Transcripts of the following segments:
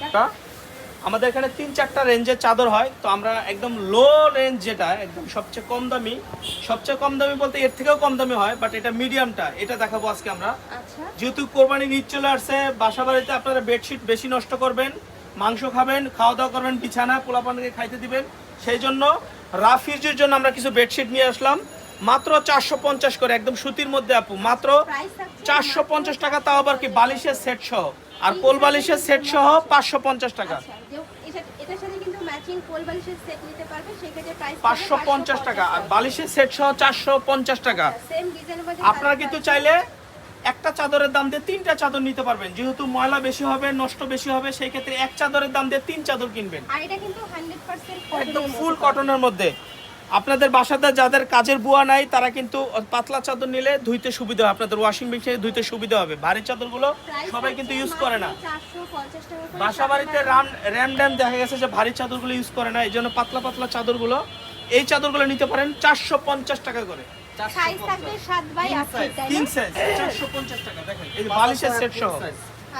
আচ্ছা আমাদের এখানে তিন চারটা রেঞ্জের চাদর হয় তো আমরা একদম লো রেঞ্জ যেটা একদম সবচেয়ে কম দামি সবচেয়ে কম দামি বলতে এর থেকেও কম দামি হয় বাট এটা মিডিয়ামটা এটা দেখাবো আজকে আমরা। আচ্ছা। যেহেতু কোরবানি ঈদ চলে আসছে বাসা বাড়িতে আপনারা বেডশিট বেশি নষ্ট করবেন মাংস খাবেন খাওয়া দাওয়া করবেন বিছানা পোলাপানকে খাইতে দিবেন সেই জন্য রাফ ইউজের জন্য আমরা কিছু বেডশিট নিয়ে আসলাম। মাত্র চারশো পঞ্চাশ করে একদম সুতির মধ্যে আপু মাত্র চারশো পঞ্চাশ টাকা তাও আবার কি বালিশের সেট সহ? আর কোল বালিশের সেট সহ পাঁচশো পঞ্চাশ টাকা। আচ্ছা পাঁচশো পঞ্চাশ টাকা আর বালিশের সেট সহ চারশো পঞ্চাশ টাকা। সেম আপনারা কিন্তু চাইলে একটা চাদরের দাম দিয়ে তিনটা চাদর নিতে পারবেন যেহেতু ময়লা বেশি হবে নষ্ট বেশি হবে সেই ক্ষেত্রে এক চাদরের দাম দিয়ে তিন চাদর কিনবেন। আর এটা কিন্তু 100% একদম ফুল কটনের মধ্যে। আপনাদের বাসাতে যাদের কাজের বুয়া নাই তারা কিন্তু পাতলা চাদর নিলে ধুইতে সুবিধা হবে। আপনাদের ওয়াশিং মেশিনে ধুইতে সুবিধা হবে। ভারী চাদরগুলো সবাই কিন্তু ইউজ করে না। 450 বাসা বাড়িতে রাম র্যাম ড্যাম দেখা গেছে যে ভারী চাদরগুলো ইউজ করে না এই জন্য পাতলা পাতলা চাদরগুলো এই চাদরগুলো নিতে পারেন চারশো পঞ্চাশ টাকা করে। সাইজ থাকবে 7 বাই 8 ফিট তিন সাইজ চারশো পঞ্চাশ টাকা দেখেন এই বালিশের সেট সহ।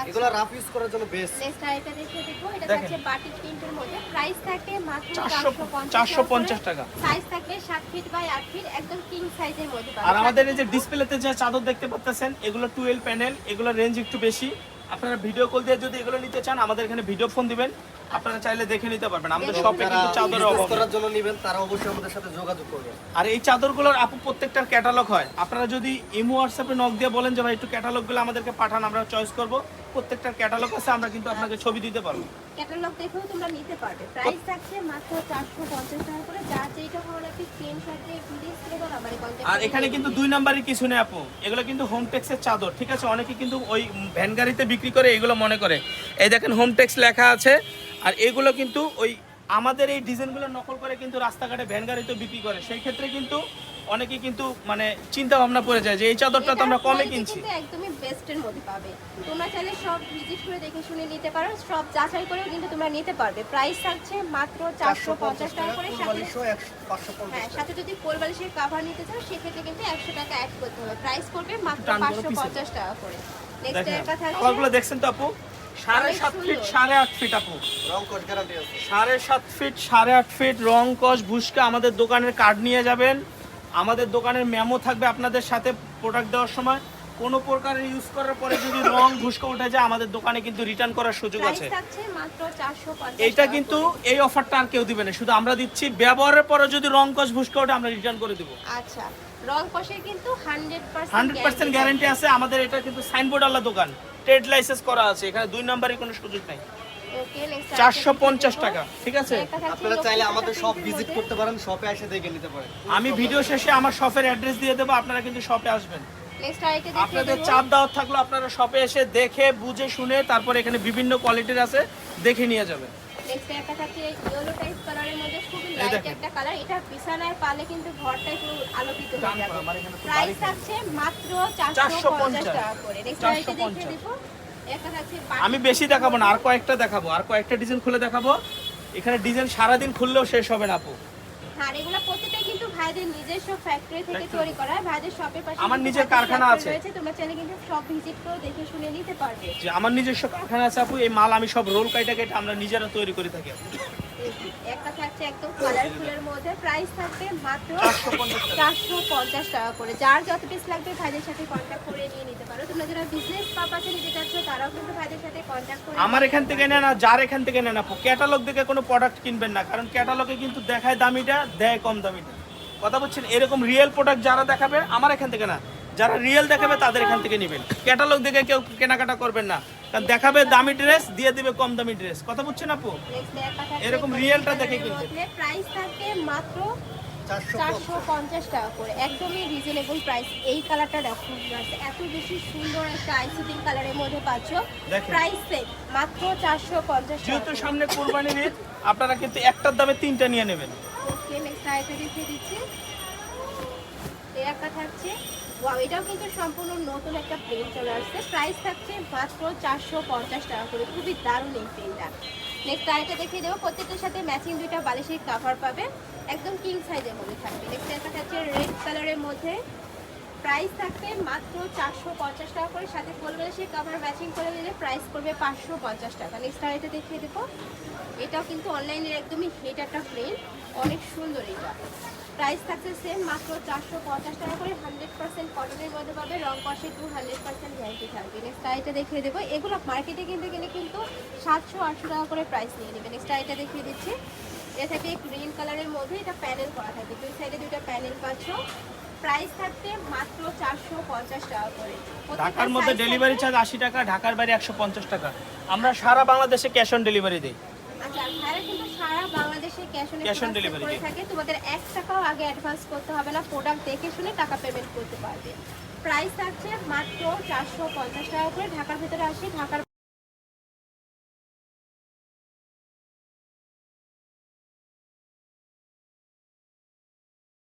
এগুলো রাফ ইউজ করার জন্য বেস্ট নেক্সট আইটা দেখে দেখো এটা দেখেন। বাটিক প্রিন্টের মধ্যে। প্রাইস থাকে মাত্র 450 450 টাকা। সাইজ থাকবে 7 ফিট বাই 8 ফিট একদম কিং সাইজের মধ্যে আর আমাদের এই যে ডিসপ্লেতে যে চাদর দেখতে পাচ্ছেন এগুলো টুয়েলভ প্যানেল এগুলোর রেঞ্জ একটু বেশি। আপনারা ভিডিও কল দিয়ে যদি এগুলো নিতে চান আমাদের এখানে ভিডিও ফোন দিবেন। আপনারা চাইলে দেখে নিতে পারবেন। আমাদের শপে কিন্তু চাদরের অভাব করার জন্য নেবেন তারা অবশ্যই আমাদের সাথে যোগাযোগ করবেন। আর এই চাদরগুলোর আপু প্রত্যেকটার ক্যাটালগ হয়। আপনারা যদি ইমো হোয়াটসঅ্যাপে নক দিয়ে বলেন যে ভাই একটু ক্যাটালগগুলো আমাদেরকে পাঠান আমরা চয়েস করব। প্রত্যেকটার ক্যাটালগ আছে আমরা কিন্তু আপনাকে ছবি দিতে পারব। ক্যাটালগ দেখেও তোমরা নিতে পারবে। প্রাইস থাকছে মাত্র 450 টাকা করে। যা যেটা ভালো লাগে স্ক্রিনশট দিয়ে ভিডিও স্ক্রিনে আমাদের কন্টাক্ট আর এখানে কিন্তু দুই নাম্বারই কিছু নেই আপু। এগুলো কিন্তু হোম টেক্সের চাদর ঠিক আছে? অনেকে কিন্তু ওই ভ্যান গাড়িতে বিক্রি করে এগুলো মনে করে। এই দেখেন হোম টেক্স লেখা আছে। আর এগুলো কিন্তু ওই আমাদের এই ডিজাইনগুলো নকল করে কিন্তু রাস্তাঘাটে ভ্যান গাড়িতে বিক্রি করে। সেই ক্ষেত্রে কিন্তু অনেকে কিন্তু মানে চিন্তা ভাবনা পড়ে যায় যে এই চাদরটা তো আমরা কমে কিনছি। একদমই বেস্টের মধ্যে পাবে। তোমরা চাইলে সব ভিজিট করে দেখে শুনে নিতে পারো সব যাচাই করেও কিন্তু তোমরা নিতে পারবে। প্রাইস থাকছে মাত্র 450 টাকা করে সাথে হ্যাঁ সাথে যদি কোল বালিশের কাভার নিতে চাও সেক্ষেত্রে কিন্তু 100 টাকা অ্যাড করতে হবে। প্রাইস পড়বে মাত্র টান করো 550 টাকা করে। নেক্সট এর কথা দেখছেন তো আপু? সাড়ে সাত ফিট সাড়ে আট ফিট আপু। রং কোড গ্যারান্টি আছে সাড়ে সাত ফিট সাড়ে আট ফিট রং কস ভুসকা আমাদের দোকানের কার্ড নিয়ে যাবেন। আমাদের দোকানের মেমো থাকবে আপনাদের সাথে প্রোডাক্ট দেওয়ার সময়। কোনো প্রকারের ইউজ করার পরে যদি রং ভুসকা উঠে যায় আমাদের দোকানে কিন্তু রিটার্ন করার সুযোগ আছে। থাকছে মাত্র 450 এইটা কিন্তু এই অফারটা আর কেউ দিবে না। শুধু আমরা দিচ্ছি। ব্যবহারের পরে যদি রং কস ভুসকা ওঠে আমরা রিটার্ন করে দিব। আচ্ছা। রং কষে কিন্তু 100% হান্ড্রেড পার্সেন্ট গ্যারান্টি আছে। আমাদের এটা কিন্তু সাইনবোর্ড আল্লাহ দোকান। ট্রেড লাইসেন্স করা আছে এখানে দুই নম্বরের কোনো সুযোগ নাই। চারশো পঞ্চাশ টাকা ঠিক আছে? আপনারা চাইলে আমাদের সব ভিজিট করতে পারেন শপে এসে দেখে নিতে পারেন। আমি ভিডিও শেষে আমার শপের অ্যাড্রেস দিয়ে দেবো আপনারা কিন্তু শপে আসবেন। নেক্সট আইটা দেখে আপনাদের চাপ দেওয়ার থাকল আপনারা শপে এসে দেখে বুঝে শুনে তারপর এখানে বিভিন্ন কোয়ালিটির আছে দেখে নিয়ে যাবেন। নেক্সট একটা থাকছে ইয়েলো টাইপ কালারের মধ্যে খুবই এই লাইট একটা কালার এটা বিছানায় পালে কিন্তু ঘরটা আলোকিত হয়ে যাবে। প্রাইস থাকছে মাত্র 450 450 টাকা করে। নেক্সট আইটা দেখে 450 একটা থাকছে আমি বেশি দেখাবো না আর কয়েকটা দেখাবো আর কয়েকটা ডিজাইন খুলে দেখাবো। এখানে ডিজাইন সারাদিন খুললেও শেষ হবে না আপু। আর এগুলো প্রত্যেকটাই কিন্তু ভাইদের নিজস্ব ফ্যাক্টরি থেকে তৈরি করা হয় ভাইদের শপের পাশে আমার নিজের কারখানা আছে। তোমরা চাইলে কিন্তু সব ভিজিট করে দেখে শুনে নিতে পারবে যে আমার নিজস্ব কারখানা আছে আপু এই মাল আমি সব রোল কাইটা কেটে আমরা নিজেরা তৈরি করে থাকি আপু। একটা থাকছে একদম কালারফুলের মধ্যে। প্রাইস থাকবে মাত্র চারশো পঞ্চাশ টাকা। করে। যার যত পিস লাগবে ভাইদের সাথে কন্ট্যাক্ট করে নিয়ে নিতে পারো। তোমরা যারা বিজনেস পারপাসে নিতে চাচ্ছ তারাও কিন্তু ভাইদের সাথে কন্ট্যাক্ট করে আমার এখান থেকে নেন আর যার এখান থেকে নেন আপু ক্যাটালগ দেখে কোনো প্রোডাক্ট কিনবেন না কারণ ক্যাটালগে কিন্তু দেখায় দামিটা দেয় কম দামিটা। কথা বলছেন এরকম রিয়েল প্রোডাক্ট যারা দেখাবে আমার এখান থেকে না। যারা রিয়েল দেখাবে তাদের এখান থেকে নেবেন। ক্যাটালগ দেখে কেউ কেনাকাটা করবেন না। কারণ দেখাবে দামি ড্রেস দিয়ে দিবে কম দামি ড্রেস কথা বুঝছেন আপু? Next একটা থাকছে এরকম রিয়েলটা দেখে কিনবে। প্রাইস থাকবে মাত্র চারশো চারশো পঞ্চাশ। টাকা করে। একদমই রিজনেবল প্রাইস এই কালারটা দেখো এত বেশি সুন্দর একটা আইসিটিং কালারের মধ্যে পাচ্ছ। প্রাইস মাত্র টাকা যেহেতু সামনে কোরবানির ঈদ আপনারা কিন্তু একটার দামে তিনটা নিয়ে নেবেন। ওকে নেক্সট আইটা দিচ্ছি। এই একটা থাকছে। ওয়াও এটাও কিন্তু সম্পূর্ণ নতুন একটা প্লেন চলে আসছে। প্রাইস থাকছে মাত্র চারশো পঞ্চাশ টাকা করে। খুবই দারুণ এই প্লেনটা নেক্সট আইটা দেখিয়ে দেবো। প্রত্যেকটার সাথে ম্যাচিং দুইটা বালিশের কাভার পাবে। একদম কিং সাইজের মধ্যে থাকবে। নেক্সট একটা থাকছে রেড কালারের মধ্যে। প্রাইস থাকবে মাত্র চারশো পঞ্চাশ টাকা করে। সাথে বলবে সে কাভার ম্যাচিং করে দিলে প্রাইস পড়বে পাঁচশো পঞ্চাশ টাকা। নেক্সট আর এটা দেখিয়ে দেবো। এটাও কিন্তু অনলাইনের একদমই হিট একটা প্রিন্ট অনেক সুন্দর এটা। প্রাইস থাকছে সেম মাত্র চারশো পঞ্চাশ টাকা করে হান্ড্রেড পার্সেন্ট কটনের মধ্যে পাবে রং কষে টু হান্ড্রেড পার্সেন্ট গ্যারান্টি থাকবে। নেক্সট আইটা দেখিয়ে দেবো। এগুলো মার্কেটে কিনতে গেলে কিন্তু সাতশো আটশো টাকা করে প্রাইস নিয়ে নেবে। নেক্সট আইটা দেখিয়ে দিচ্ছি। এ থাকে গ্রিন কালারের মধ্যে এটা প্যানেল করা থাকে দুই সাইডে দুইটা প্যানেল পাচ্ছ। প্রাইস থাকবে মাত্র চারশো পঞ্চাশ টাকা করে। ঢাকার মধ্যে ডেলিভারি চার্জ আশি টাকা ঢাকার বাইরে একশো পঞ্চাশ টাকা। আমরা সারা বাংলাদেশে ক্যাশ অন ডেলিভারি দিই। আচ্ছা ভাইরা সারা বাংলাদেশে ক্যাশ অন delivery করে থাকে তোমাদের এক টাকাও আগে অ্যাডভান্স করতে হবে না প্রোডাক্ট দেখে শুনে টাকা পেমেন্ট করতে পারবে। প্রাইস থাকছে মাত্র চারশো পঞ্চাশ টাকা করে ঢাকার ভিতরে আসি ঢাকার